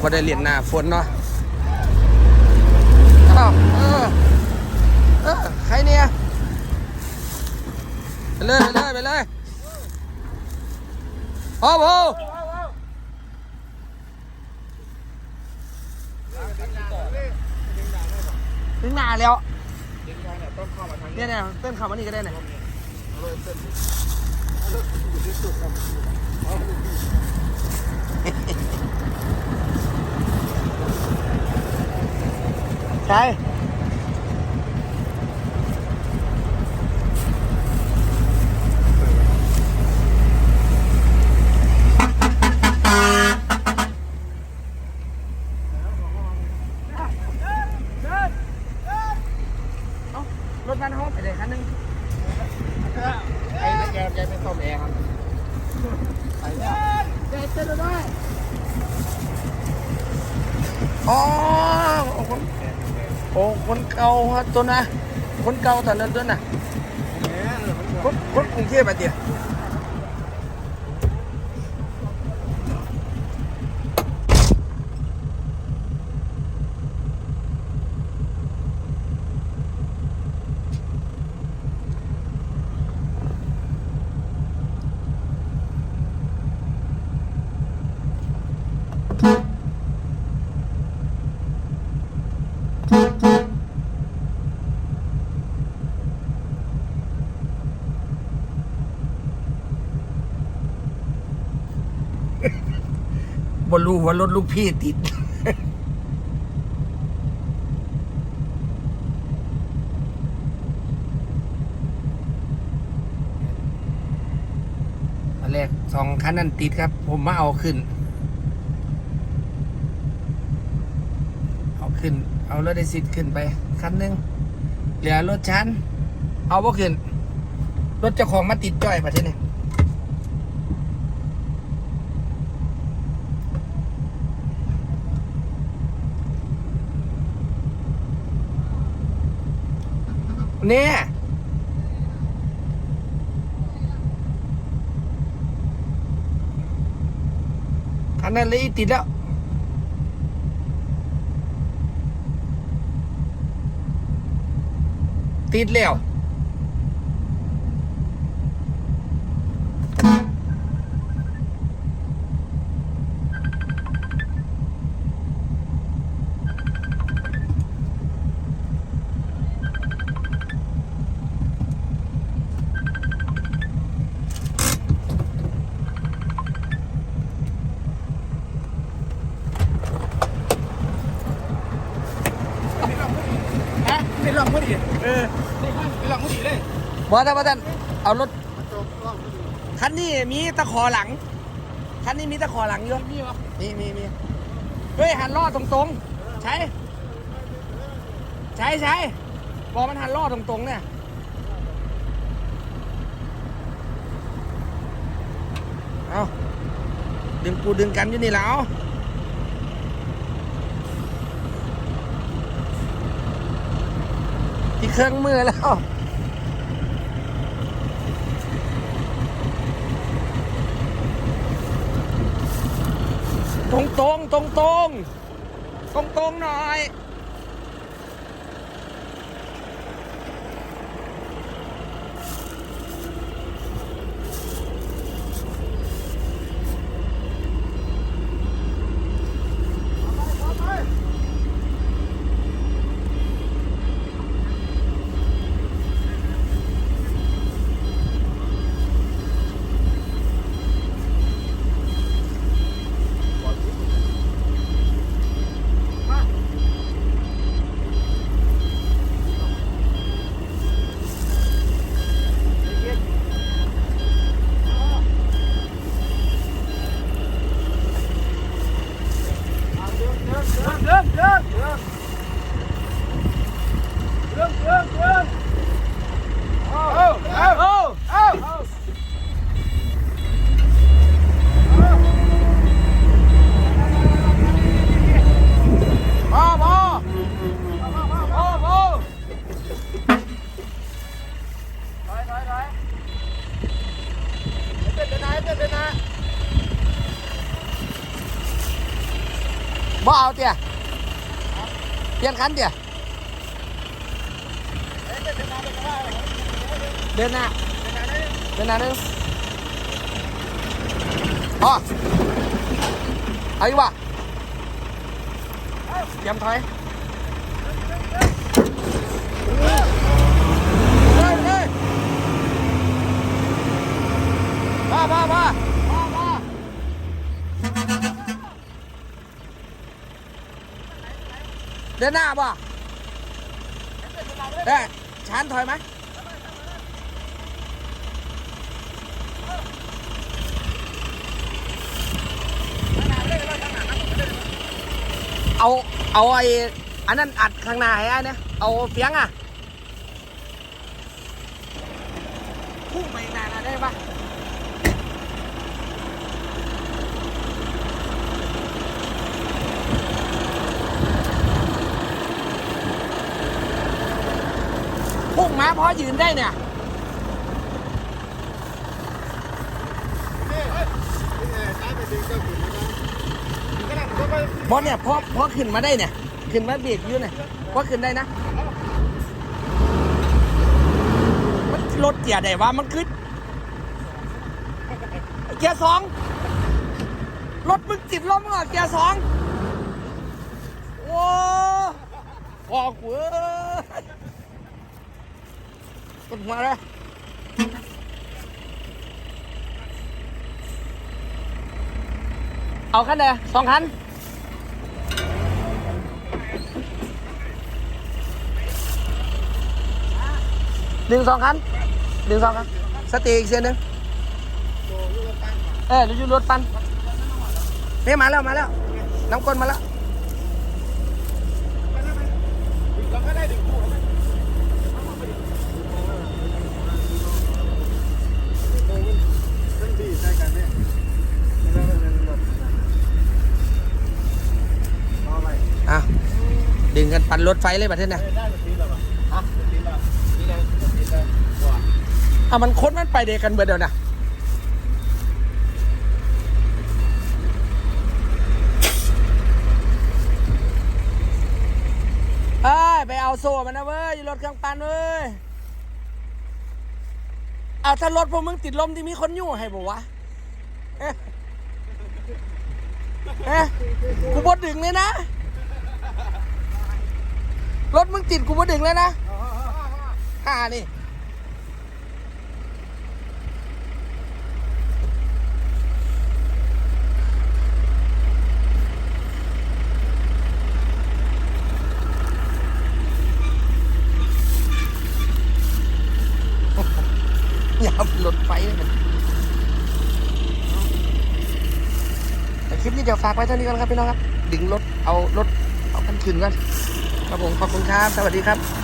บ่ได้เรียนหน้าฝนเนาะอ้าวเออเออใครเนี่ยไปเลยไปเลยไปเลยพอพอถึงหน้าแล้วเนี่ยเนี่ยเต้นคำอันนี้ก็ได้เนี่ย ใช่รถมันห้องไปเลยคันหนึงไอ้นักแกแกไม่ซ่อมแอร์ครับเด็ดเต้นด้วยอ๋อคน โอ้คนเก่าฮะตัวนะคนเก่าตอนนั้นตัวน่ะคนคนกรุงเทพอะเดียว บรู้ว่ารถลูกพี่ติด อันแรกสองคันนั้นติดครับ ผมมาเอาขึ้น เอา ขึ้น เอารถได้สิทธิ์ขึ้นไป คันหนึง เหลือรถชั้น เอาบ่ขึ้น รถเจ้าของมาติดจ้อยประเทศนี้เนี่ยคันนั้นเลยติดแล้ว ติดแล้ว ไม่ลองพอดีเออไม่ลองดีเลยบอสบอสเอารถคันนี้มีตะขอหลังคันนี้มีตะขอหลังอยู่มีวะมีมีมีเฮ้ยหันล้อตรงๆ ใช้ใช้ใช้บอกมันหันล้อตรงๆเนี่ยเอาดึงปูดึงกันอยู่นี่แล้ว เครื่องมือแล้วตรงตรงตรงตรงตรงตรงหน่อย บ่เอาเตี่ยเปลี่ยนคันเตี่ยเดินหน้าเดินหน้าหนึงพอเอาอีกวะเตรียมถอยเฮ้ยเฮ้ยพ่อพ่อพ่อพ่อพ่อ เดินหน้าป่ะได้ชานถอยไหมเอา เอาไอ้อันนั้นอัดข้างหน้าให้ไอ้เนี่ยเอาเฟียงอะพุ่งไปนานๆได้ปะพุ่ง มาพอยืนได้เนี่ยนี่เฮ้ยนี่ยเจ้าะก็นั่งก็ไปพอเนี่ยพอพอขึ้นมาได้เนี่ย ขึ้นมาเบรกอยืนเนี่ยพอขึ้นได้นะ มันรถเกียร์ได้ว่ามันขึ้นเกียร์สองรถมึงติดลมมึงอะเกียร์สองโอ้ออกเว้ย กดหัวเลยเอาคันเดียวสองคันดึงสองคันดึงสองคันสตีอีกเส้นหนึ่งโตลูกกระปั้นเอออยู่รถปันเฮ้ยมาแล้วมาแล้วน้ำก้นมาแล้ว อะดึงกันปันรถไฟเลยประเทศน่ะได้แบบนี้แล้วป่ะฮะแบบนี้แล้วนี่เลยแบบนี้เลยว้าอะมันค้นมันไปเดกันเบิดเดียวนะเอ้ยไปเอาโซ่มันนะเว้ยรถเครื่องปั่นเว้ย เอาถ้ารถพวกมึงติดลมที่มีคนอยู่ให้บอกวะเอ๊ะเอ๊ะกูบดดึงเลยนะ รถมึงติดกูบดดึงเลยนะห่านี่ อย่าเอารถไปเลยแต่คลิปนี้เดี๋ยวฝากไว้เท่านี้ก่อนครับพี่น้องครับ ดึงรถ เอารถ เอากันขึ้นกันครับผม ขอบคุณครับ สวัสดีครับ